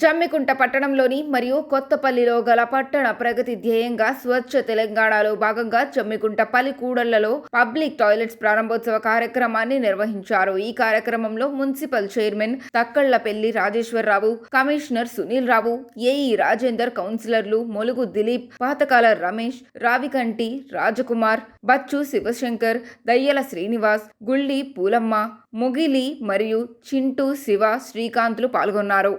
జమ్మికుంట పట్టణంలోని మరియు కొత్తపల్లిలో గల పట్టణ ప్రగతి ధ్యేయంగా స్వచ్ఛ తెలంగాణలో భాగంగా జమ్మికుంట పల్లి కూడళ్ళలో పబ్లిక్ టాయిలెట్స్ ప్రారంభోత్సవ కార్యక్రమాన్ని నిర్వహించారు. ఈ కార్యక్రమంలో municipal chairman Takkallapalli Rajeshwara Rao commissioner Sunil Rao AE Rajender కౌన్సిలర్లు మొలుగు దిలీప్ పాతకాల రమేష్ రావికంటి రాజకుమార్ బచ్చు శివశంకర్ దయ్యల శ్రీనివాస్ గుళ్ళి పూలమ్మ ముగిలి మరియు చింటూ శివ శ్రీకాంత్లు పాల్గొన్నారు.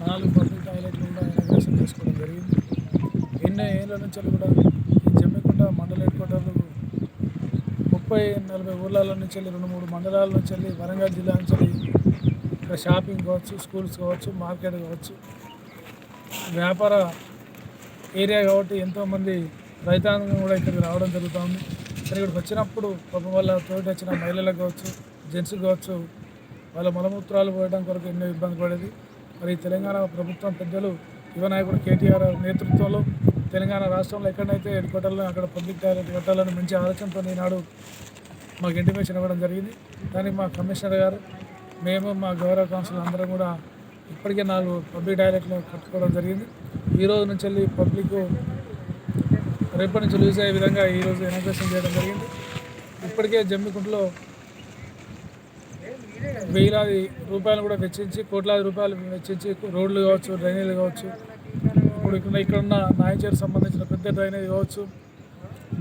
నాలుగు పబ్లిక్ టాయిలెట్లు కూడా ఇనాగ్రేషన్ చేసుకోవడం జరిగింది. ఎన్నో ఏళ్ళ నుంచి కూడా ఈ జమ్మికుంట మండల హెడ్ క్వార్టర్లు ముప్పై నలభై ఊర్ల నుంచి వెళ్ళి రెండు మూడు మండలాల నుంచి వెళ్ళి వరంగల్ జిల్లా నుంచి షాపింగ్ కావచ్చు స్కూల్స్ కావచ్చు మార్కెట్ కావచ్చు. వ్యాపార ఏరియా కాబట్టి ఎంతోమంది రైతాంగం కూడా ఇక్కడికి రావడం జరుగుతుంది. మరి ఇక్కడికి వచ్చినప్పుడు పాపం వాళ్ళ తోటి వచ్చిన మహిళలకు కావచ్చు జెంట్స్ కావచ్చు వాళ్ళ మలమూత్రాలు పోయడం కొరకు ఎన్నో ఇబ్బంది పడేది. మరి ఈ తెలంగాణ ప్రభుత్వం పెద్దలు యువ నాయకుడు కేటీఆర్ నేతృత్వంలో తెలంగాణ రాష్ట్రంలో ఎక్కడైతే హెడ్ క్వార్టర్లో అక్కడ పబ్లిక్ టాయిలెట్ కట్టాలని మంచి ఆలోచనతో ఈనాడు మాకు ఇంటిమేషన్ ఇవ్వడం జరిగింది. దానికి మా కమిషనర్ గారు మేము మా గౌరవ కౌన్సిల్ అందరం కూడా ఇప్పటికే నాలుగు పబ్లిక్ డైరెక్ట్లు కట్టుకోవడం జరిగింది. ఈ రోజు నుంచి వెళ్ళి పబ్లిక్ రేపటి నుంచి లూజ్ అయ్యే విధంగా ఈరోజు ఇనాగ్రేషన్ చేయడం జరిగింది. ఇప్పటికే జమ్మికుంటలో వేలాది రూపాయలు కూడా వెచ్చించి కోట్లాది రూపాయలు వెచ్చించి రోడ్లు కావచ్చు డ్రైనేజీలు కావచ్చు ఇప్పుడు ఇక్కడ ఇక్కడ ఉన్న నాయచేరు సంబంధించిన పెద్ద డ్రైనేజ్ కావచ్చు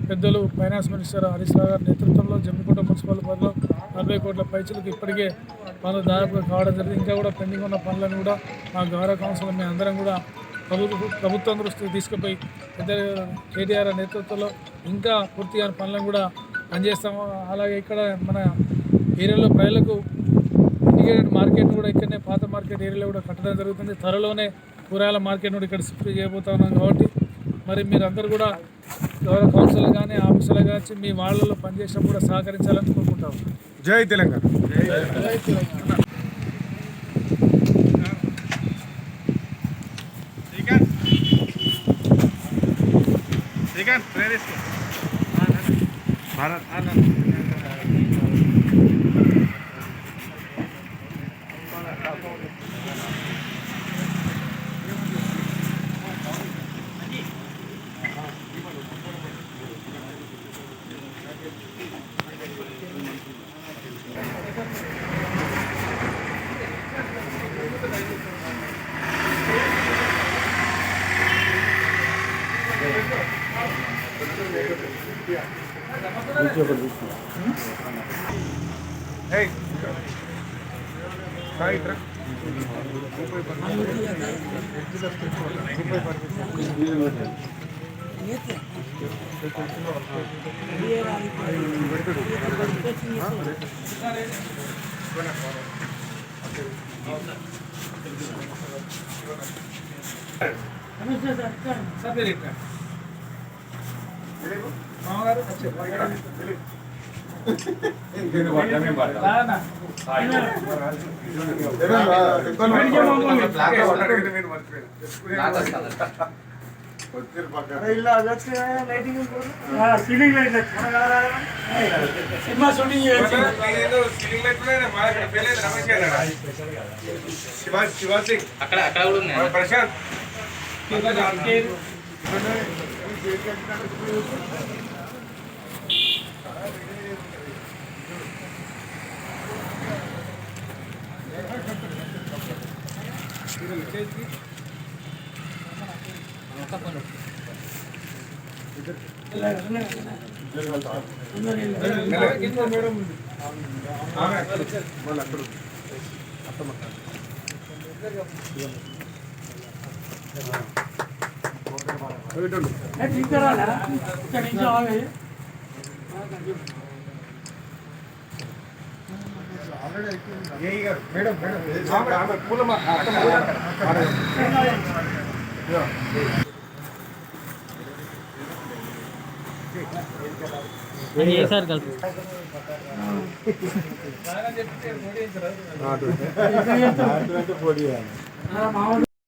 పెద్దలు ఫైనాన్స్ మినిస్టర్ హరీష్ రావు గారి నేతృత్వంలో జమ్మికుంట మున్సిపల్ పరిధిలో నలభై కోట్ల పైచలకు ఇప్పటికే పనులు దాదాపుగా కావడం జరిగింది. ఇంకా కూడా పెండింగ్ ఉన్న పనులను కూడా మా గౌరవ కౌన్సిల్ మేము అందరం కూడా ప్రభుత్వ ప్రభుత్వం దృష్టికి తీసుకుపోయి పెద్ద కేటీఆర్ నేతృత్వంలో ఇంకా పూర్తిగా పనులను కూడా పనిచేస్తాము. అలాగే ఇక్కడ మన ఏరియాలో ప్రజలకు ఇంటిగ్రేటెడ్ మార్కెట్ కూడా ఇక్కడనే పాత మార్కెట్ ఏరియాలో కూడా కట్టడం జరుగుతుంది. త్వరలోనే కూరగాయల మార్కెట్ కూడా ఇక్కడ షిఫ్ట్ చేయబోతా ఉన్నాం కాబట్టి మరి మీరందరూ కూడా గౌరవ కౌన్సిల్ కానీ ఆఫీసులు కానీ మీ వాళ్ళలో పనిచేసినప్పుడు కూడా సహకరించాలని కోరుకుంటాము. జై Telangana. Srikanth. Srikanth ప్రేరిస్తూ Bharat Hey. Sai, sir sir మీరు ఇక్కడ మామగారు రానా? ఆ, సీలింగ్ లైట్ లెక్క. సినిమా షూటింగ్ చేయొచ్చు. శివాసింగ్ అక్కడ అక్కడ కూడా ఉన్నాయి ప్రశాంత్ మేడం ఆమె అక్కడ ఏ, తీసుకురాలా? ఇక్కడ నుంచి ఆగే. ఏఈ గారు మేడం మేడం ఆమె ఆమె పూలమ్మ సార్ కలిసి ఇక్కడ చేస్తాం. ఆ, మామూలు